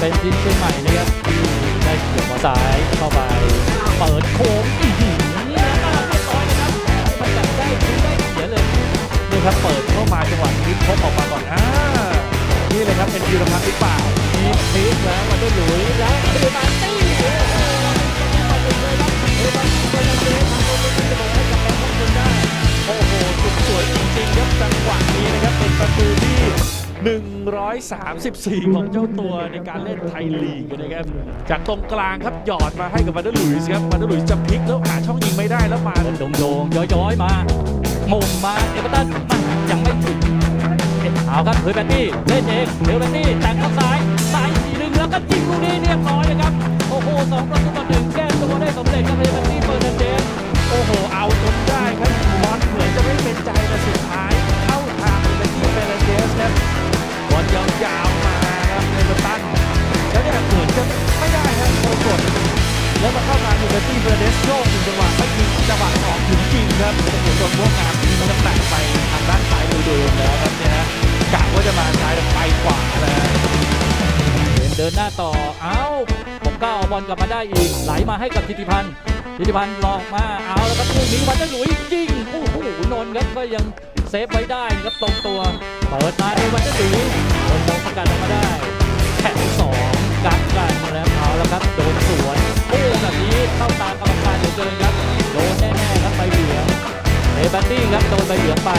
เป็นทีมเชียงใหม่นะครับได้เกี่ยวมาซ้ายเข้าไปเปิดโค้งอื้อหือแล้วก็เรียบร้อยนะครับมันแบบได้ดูได้เสียเลยนี่ครับเปิดเข้ามาจังหวะนี้พบออกมาก่อนอ่านี่เลยครับเป็นยูรพัฒน์หรือเปล่ามีพลิกแล้วมันได้หลุยแล้วเดมาร์ตี้โอ้โหมาเลยครับเดมาร์ตี้เดมาร์ตี้ทำตัวเป็นประโยชน์ให้กับแบงค์ของคนได้โอ้โหสุดสวยจริงๆครับจังหวะนี้นะครับเป็นประตูที่ 134 ของเจ้าตัวในการเล่นไทยลีกนะครับ จากตรงกลางครับหยอดมาให้กับวันเดอร์ลุยส์ครับวันเดอร์ลุยส์จะพลิกแล้วหาช่องยิงไม่ได้แล้วมาโดงโดงๆย้อยๆมามุมมาเอเวอร์ตันมายังไม่ถึงเอาครับเฮ้ยแบนนี่เล่นเองเดี๋ยวแบนนี่แต่งเข้าซ้ายซ้ายทีหนึ่งแล้วก็ยิงลูกนี้เรียบร้อยนะครับโอ้โหสองประตูต่อหนึ่งแก้ตัวได้สำเร็จครับเฮ้ยแบนนี่เปิด แล้วมาเข้าทางเบนตี้เฟรนเดสโยกหนึ่งจังหวะไม่มีจังหวะออกถึงจริงครับเป็นเหมือนโดนพวกงานที่มันน้ำหนักไปทางด้านซ้ายโดยๆแล้วครับเนี่ยฮะกะว่าจะมาซ้ายแต่ไปขวานะฮะเดินเดินหน้าต่อ เอ้า ผมก็เอาบอลกลับมาได้อีก ไหลมาให้กับธิติพันธ์ธิติพันธ์ลองมา เอาแล้วครับลูกนี้มันได้หลุยยิงโอ้โหนนท์ครับก็ยังเซฟไว้ได้ครับตรงตัวเปิดมาเอวันได้หลุยโดนมองสกัดออกมาได้แข่งสองกัดกันแล้วเอาแล้วครับโดนสวน เข้าตากรรมการเหลือเกินครับโดนแน่ๆครับใบเหลืองเอบันดี้ครับโดนใบเหลืองไป